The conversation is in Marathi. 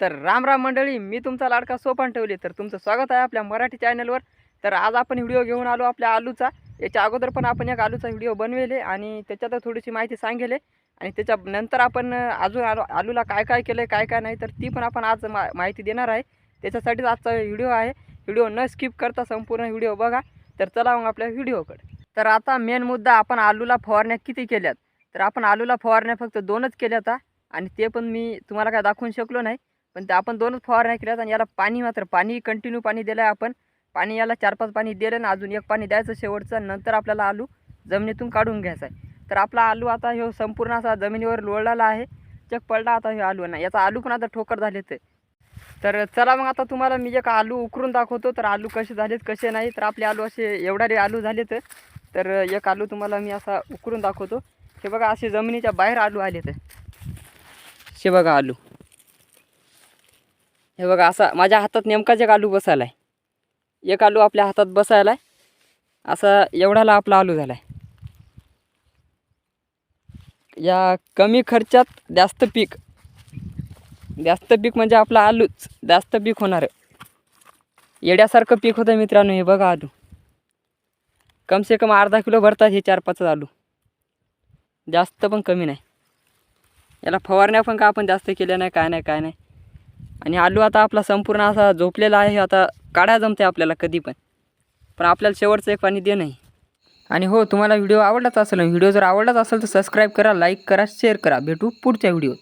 तर राम राम मंडळी मी तुमचा लाडका सोपान ठेवले. तर तुमचं स्वागत आहे आपल्या मराठी चॅनलवर तर आज आपण व्हिडिओ घेऊन आलो आपल्या आलूचा. याच्या अगोदर पण आपण एक आलूचा व्हिडिओ बनवेले आणि त्याच्यात थोडीशी माहिती सांगेले. आणि त्याच्या नंतर आपण अजून आलो आलूला काय काय केलं आहे काय काय नाही तर ती पण आपण आज मा माहिती देणार आहे. त्याच्यासाठीच आजचा व्हिडिओ आहे. व्हिडिओ न स्किप करता संपूर्ण व्हिडिओ बघा. तर चला मग आपल्या व्हिडिओकडे. तर आता मेन मुद्दा आपण आलूला फवारण्या किती केल्यात? तर आपण आलूला फवारण्या फक्त दोनच केल्या आता आणि ते पण मी तुम्हाला काय दाखवून शकलो नाही. पण आपण दोनच फवारण्या केल्यात आणि याला पाणी मात्र पाणी कंटिन्यू पाणी दिलं आहे आपण. पाणी याला चार पाच पाणी दिलं ना अजून एक पाणी द्यायचं शेवटचं नंतर आपल्याला आलू जमिनीतून काढून घ्यायचा आहे तर आपला आलू आता ह्यो संपूर्ण असा जमिनीवर लोळलेला आहे. चक पडला आता हे आलू ना याचा आलू पण आता ठोकर झाले ते तर चला मग आता तुम्हाला मी एक आलू उकरून दाखवतो. तर आलू कसे झालेत कसे नाही तर आपले आलू असे एवढारे आलू झालेत. तर एक आलू तुम्हाला मी असा उकरून दाखवतो. हे बघा असे जमिनीच्या बाहेर आलू आले ते बघा आलू. हे बघा असा माझ्या हातात नेमकाच एक आलू बसायला आहे एक आलू आपल्या हातात बसायला आहे असा एवढाला आपला आलू झाला आहे या कमी खर्चात जास्त पीक जास्त पीक म्हणजे आपला आलूच जास्त पीक होणार. येड्यासारखं पीक होतं मित्रांनो हे बघा आलू. कमसे कम अर्धा किलो भरतात हे चार पाच आलू. जास्त पण कमी नाही. याला फवारण्या पण का आपण जास्त केल्या नाही काय नाही काय नाही. आणि आलू आता आपला संपूर्ण असा झोपलेला आहे आता काढा जमते आपल्याला कधी पण. पण आपल्याला शेवटचं एक पाणी दे नाही आणि हो तुम्हाला व्हिडिओ आवडलाच असेल व्हिडिओ जर आवडलाच असेल तर सबस्क्राईब करा लाईक करा शेअर करा. भेटू पुढच्या व्हिडिओत